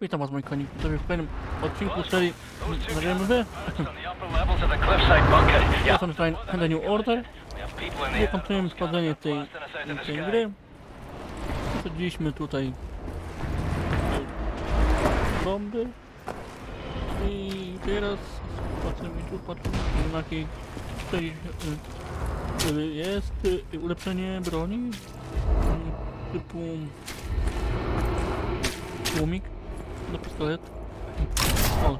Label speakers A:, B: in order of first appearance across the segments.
A: Witam was moi sobie w kolejnym odcinku serii Ja jestem tutaj na New Order. I kontynuujemy składanie tej, tej gry. Wsadziliśmy tutaj bomby. I teraz patrzymy tu, patrzymy na jakiej tutaj e, e, jest e, ulepszenie broni. Mm, typu tłumik do pistoletu. O,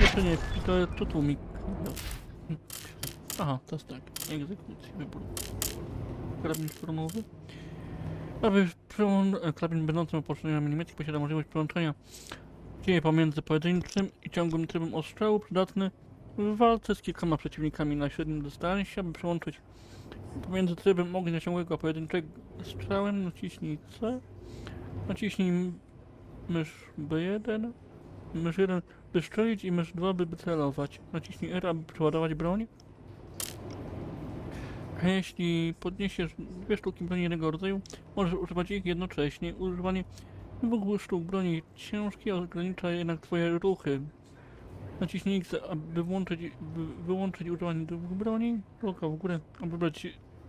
A: jeszcze nie pistolet, to tłumik. Aha, to jest tak. Egzekucja, wybór. Karabin szturmowy. Prawie przełą- karabin będący oproszczeniami niemieckich posiada możliwość połączenia dzieje pomiędzy pojedynczym i ciągłym trybem ostrzału, przydatny w walce z kilkoma przeciwnikami na średnim dystansie, aby przełączyć pomiędzy trybem ognia ciągłego a pojedynczego strzałem, naciśnij C, naciśnij mysz B1, mysz 1 by strzelić i mysz 2 by celować. Naciśnij R, aby przeładować broń. A jeśli podniesiesz dwie sztuki broni jednego rodzaju, możesz używać ich jednocześnie. Używanie dwóch sztuk broni ciężkiej ogranicza jednak twoje ruchy. Naciśnij X, aby włączyć, by wyłączyć używanie dwóch broni. Kropka w górę, aby wybrać,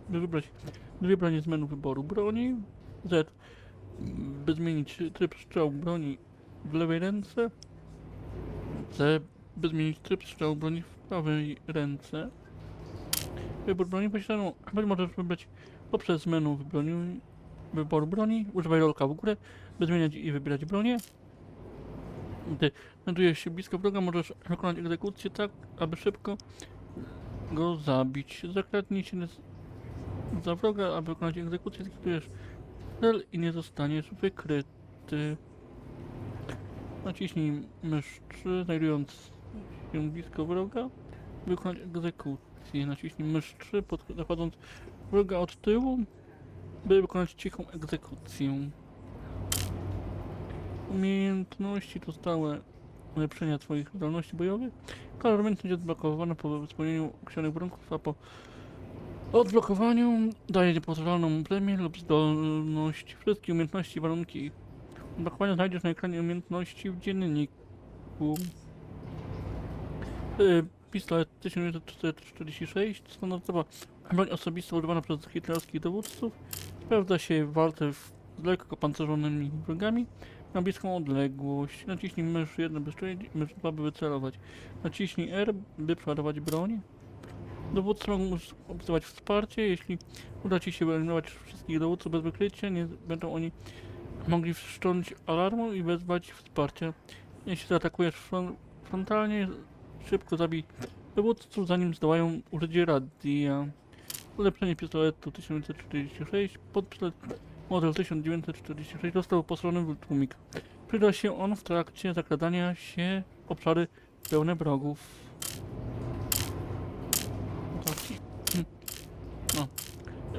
A: by wybrać dwie bronie z menu wyboru broni. Z, by zmienić tryb strzału broni w lewej ręce. C, by zmienić tryb strzału broni w prawej ręce. Wybór broni posiadaną, choć możesz wybrać poprzez menu wybroni, wyboru broni. Używaj rolka w górę, by zmieniać i wybierać bronię. Gdy znajdujesz się blisko wroga, możesz wykonać egzekucję tak, aby szybko go zabić. Zakradnij się za wroga, aby wykonać egzekucję, zlikwidujesz cel i nie zostaniesz wykryty. Naciśnij mysz 3, znajdując się blisko wroga, wykonać egzekucję. Naciśnij mysz 3, pod, nachodząc wroga od tyłu, by wykonać cichą egzekucję. Umiejętności to stałe ulepszenia Twoich zdolności bojowych. Umiejętność będzie odblokowana po spełnieniu określonych warunków, a po odblokowaniu daje niepozoralną premię lub zdolność. Wszystkie umiejętności i warunki odblokowania znajdziesz na ekranie umiejętności w dzienniku. Y, Pistolet 1946, standardowa broń osobista używana przez hitlerowskich dowódców. Sprawdza się w walce w z lekko opancerzonymi wrogami na bliską odległość. Naciśnij mysz 1 by strzelić, mysz 2 by wycelować. Naciśnij R, by przeładować broń. Dowódcy mogą obserwować wsparcie. Jeśli uda Ci się wyeliminować wszystkich dowódców bez wykrycia, nie będą oni mogli wszcząć alarmu i wezwać wsparcia. Jeśli zaatakujesz fron- frontalnie, szybko zabij dowódców, zanim zdołają użyć radia. Ulepszenie pistoletu 1946 pod model 1946 został postrony w tłumik. Przyda się on w trakcie zakradania się obszary pełne wrogów.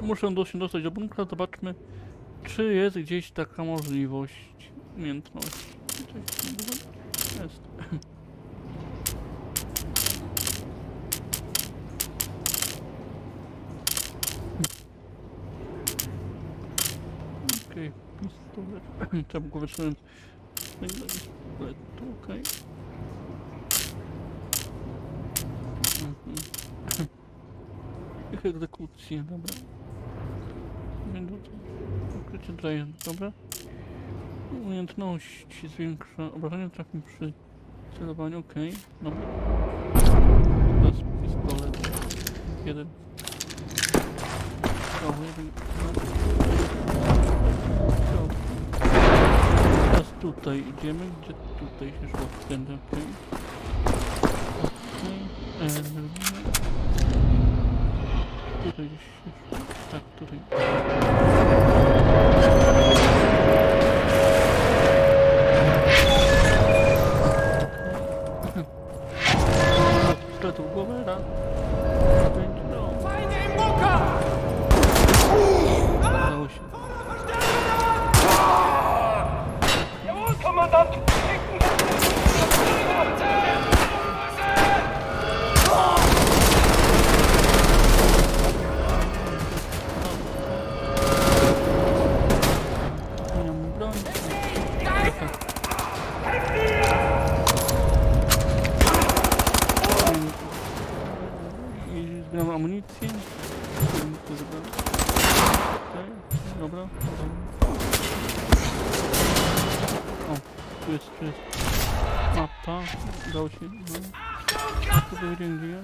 A: Muszę się dostać do bunkra, zobaczmy czy jest gdzieś taka możliwość umiejętności. Jest. Okej, pistolet. Trzeba go wytrzymać. Okej. Mhm. Ich egzekucje, dobra. Ukrycie daje, dobra. Umiejętności zwiększa obrażenia trafień przy celowaniu, okej. Dobra. Teraz pistolet. Jeden. O, jeden. Teraz tutaj idziemy, gdzie tutaj się szło wtedy, okej. Okej. E, zrobimy. Tutaj się szło. W głowę, amunicję. Amunicję zebrałem. Okej, dobra. dobra. O, tu jest, tu jest. Mapa. Udało się. No. Tu dowiedziałem gdzie ja.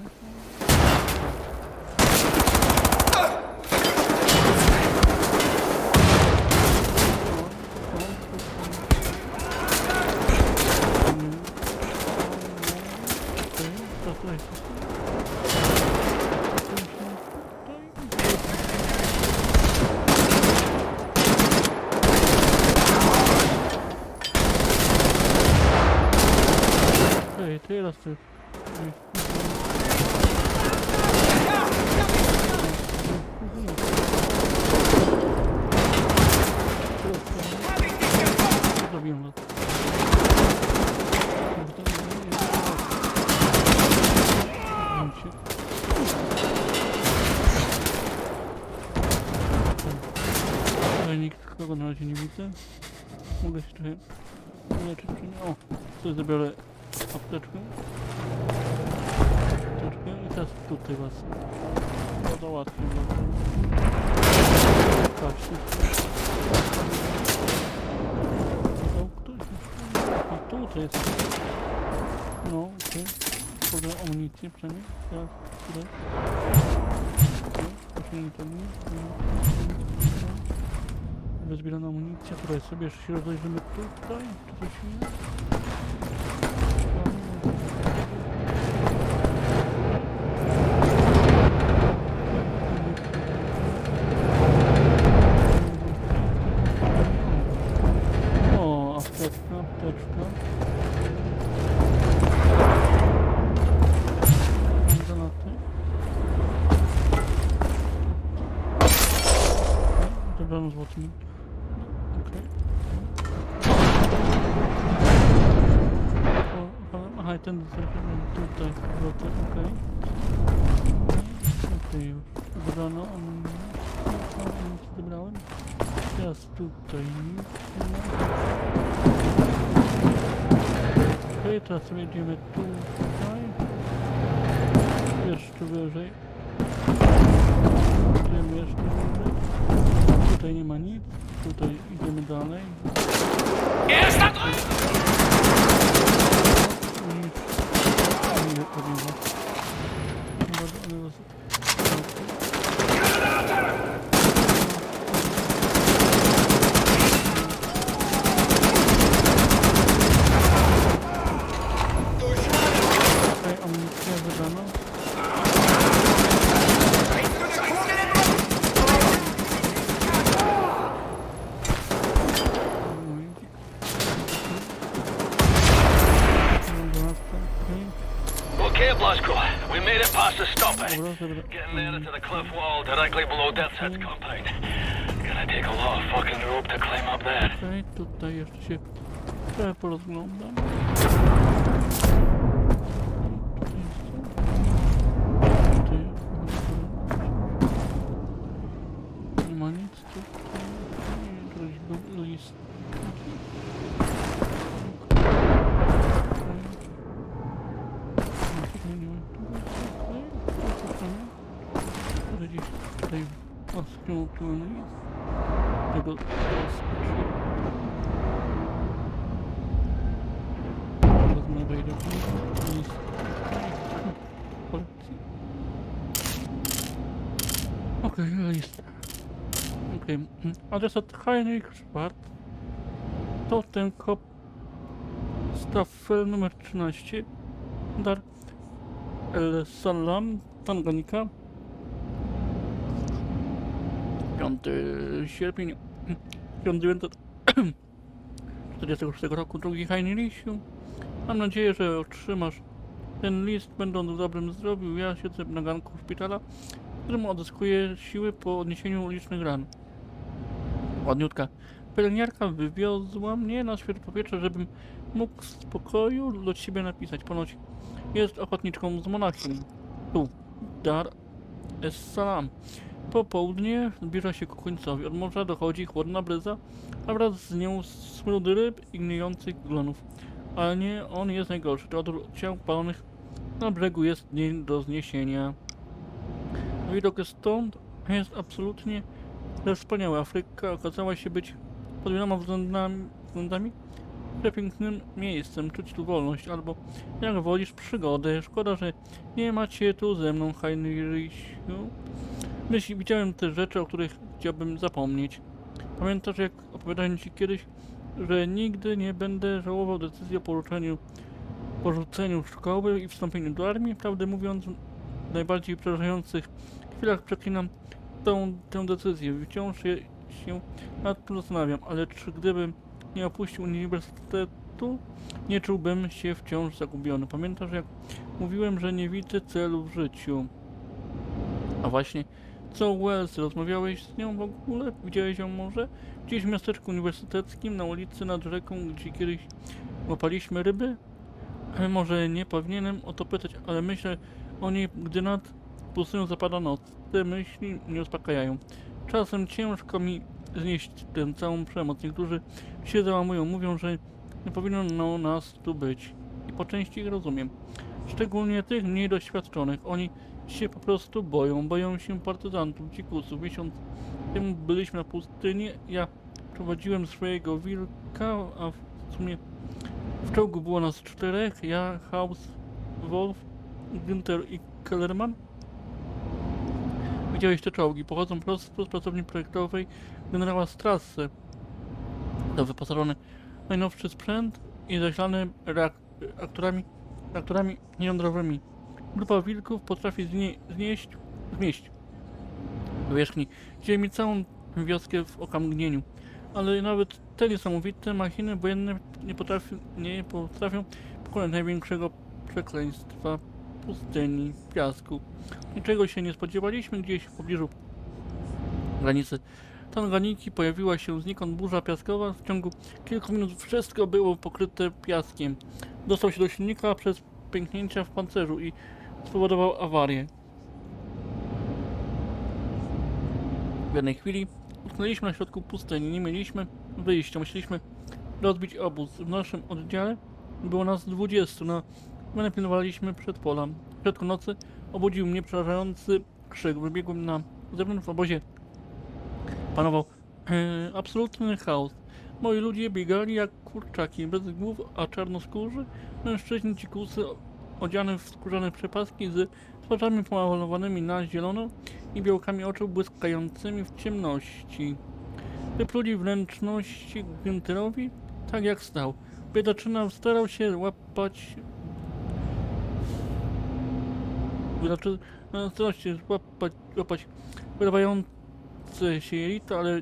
A: Ej, teraz ty. Zrobiłem to. Ale nikt kogo na razie nie widzę. Mogę się trochę leczyć czy nie? O, tu zabiorę apteczkę. Apteczkę i teraz tutaj was. No załatwię. Patrzcie. O, ktoś. A tutaj jest. No, okej. Podam amunicję przynajmniej. Teraz tutaj. Okej, osiągnięto mnie. Rozbierana amunicja, tutaj sobie jeszcze się rozejrzymy tutaj, czy coś jest? Tutaj, złoty, okej. Okej. Wybrano, amunicję wybrałem. Teraz tutaj nic nie ma. Okej, teraz sobie idziemy tutaj. Jeszcze wyżej. Idziemy jeszcze wyżej. Tutaj nie ma nic. Tutaj idziemy dalej.
B: Jest na to! We made it past the stopping.
A: Oh, dobra, dobra.
B: Getting there to the cliff wall directly below Death's Head's compound. Gonna take a lot of fucking rope to climb up there.
A: Okej, tutaj jeszcze się trochę porozglądam. Tutaj Nie ma nic tutaj. Jakiś był list. Odskryłem list. Tego w list kolekcji. Okej, list. Okej, okay. adres od Heinrich Schwarz. To ten kop Staffel numer 13. Dar El Salam, Tanganika. 5 sierpień 1946 roku, drugi Heinrichu. Mam nadzieję, że otrzymasz ten list, będąc w dobrym zdrowiu. Ja siedzę na ganku szpitala, w którym odzyskuję siły po odniesieniu licznych ran. Ładniutka. Pielęgniarka wywiozła mnie na świeże powietrze, żebym mógł w spokoju do ciebie napisać. Ponoć jest ochotniczką z Monachium. Tu. Dar es Salam. Popołudnie zbliża się ku końcowi. Od morza dochodzi chłodna bryza, a wraz z nią smród ryb i gnijących glonów. Ale nie on jest najgorszy. To ciał palonych na brzegu jest nie do zniesienia. Widok stąd jest absolutnie wspaniały. Afryka okazała się być pod wieloma względami, względami przepięknym miejscem. Czuć tu wolność, albo jak wolisz przygodę. Szkoda, że nie macie tu ze mną, Heinrichu. Myśli, widziałem te rzeczy, o których chciałbym zapomnieć. Pamiętasz, jak opowiadałem ci kiedyś, że nigdy nie będę żałował decyzji o porzuceniu szkoły i wstąpieniu do armii? Prawdę mówiąc, w najbardziej przerażających chwilach przeklinam tą, tę decyzję. Wciąż je, się nad tym zastanawiam, ale czy gdybym nie opuścił uniwersytetu, nie czułbym się wciąż zagubiony. Pamiętasz, jak mówiłem, że nie widzę celu w życiu? A właśnie, co Wells, rozmawiałeś z nią w ogóle? Widziałeś ją może? Gdzieś w miasteczku uniwersyteckim, na ulicy nad rzeką, gdzie kiedyś łapaliśmy ryby? Może nie powinienem o to pytać, ale myślę o niej, gdy nad pustynią zapada noc. Te myśli mnie uspokajają. Czasem ciężko mi znieść tę całą przemoc. Niektórzy się załamują, mówią, że nie powinno nas tu być. I po części ich rozumiem. Szczególnie tych mniej doświadczonych. Oni się po prostu boją. Boją się partyzantów, dzikusów. Miesiąc temu byliśmy na pustyni. Ja prowadziłem swojego wilka, a w sumie w czołgu było nas czterech. Ja, House, Wolf, Günther i Kellerman. Widziałeś te czołgi. Pochodzą prosto z pracowni projektowej generała Strasse. To wyposażony najnowszy sprzęt i zasilany reak- reaktorami, reaktorami jądrowymi. Grupa wilków potrafi znie, znieść, zmieść powierzchni ziemi całą wioskę w okamgnieniu. Ale nawet te niesamowite machiny wojenne nie potrafią, nie potrafią pokonać największego przekleństwa pustyni, piasku. Niczego się nie spodziewaliśmy gdzieś w pobliżu granicy Tanganiki pojawiła się znikąd burza piaskowa. W ciągu kilku minut wszystko było pokryte piaskiem. Dostał się do silnika przez pęknięcia w pancerzu i spowodował awarię. W jednej chwili utknęliśmy na środku pustyni. Nie mieliśmy wyjścia. Musieliśmy rozbić obóz. W naszym oddziale było nas 20. Na zmianę pilnowaliśmy przed pola. W środku nocy obudził mnie przerażający krzyk. Wybiegłem na zewnątrz w obozie panował e, absolutny chaos. Moi ludzie biegali jak kurczaki, bez głów, a czarnoskórzy mężczyźni dzikusy odziane w skórzane przepaski z twarzami pomalowanymi na zielono i białkami oczu błyskającymi w ciemności. Wypluli wnętrzności Günterowi tak jak stał. Biedaczyna starał się łapać... Biedaczyna starał się łapać, łapać wyrywające się jelita, ale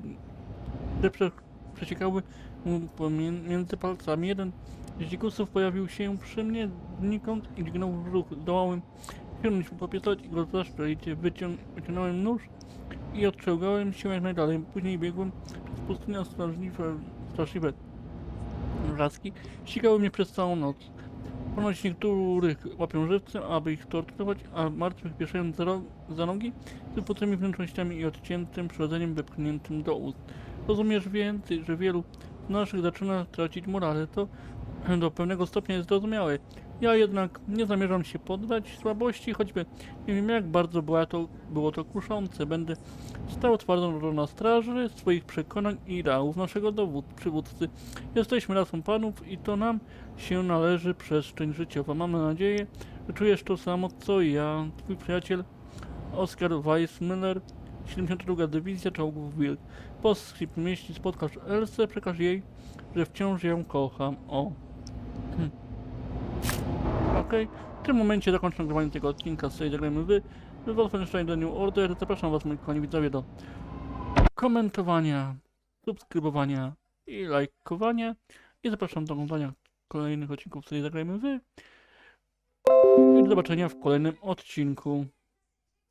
A: te prze, przeciekały mu pomiędzy palcami. Jeden z dzikusów pojawił się przy mnie znikąd i dźgnął w brzuch. Dołałem sięgnąć mu popiesać i go zaszczelić. Wycią, wyciągnąłem nóż i odciągałem się jak najdalej. Później biegłem przez pustynię a straszliwe, wrzaski. Ścigały mnie przez całą noc. Ponoć niektórych łapią żywcem, aby ich torturować, a martwych wieszają za, nogi z wypłutymi wnętrznościami i odciętym przyrodzeniem wepchniętym do ust. Rozumiesz więc, że wielu z naszych zaczyna tracić morale. To do pewnego stopnia jest zrozumiałe. Ja jednak nie zamierzam się poddać słabości, choćby nie wiem jak bardzo była to, było to kuszące. Będę stał twardo na straży swoich przekonań i ideałów naszego dowód, przywódcy. Jesteśmy rasą panów i to nam się należy przestrzeń życiowa. Mamy nadzieję, że czujesz to samo co ja, twój przyjaciel Oskar Weissmüller, 72. Dywizja Czołgów Wilk. Postscript, jeśli spotkasz Elsę, przekaż jej, że wciąż ją kocham. O. Hmm. Okej. W tym momencie zakończę nagrywanie tego odcinka z zagrajmy wy. Wy Wolfenstein The New Order. Zapraszam was, moi kochani widzowie, do komentowania, subskrybowania i lajkowania. I zapraszam do oglądania kolejnych odcinków z zagrajmy wy. I do zobaczenia w kolejnym odcinku.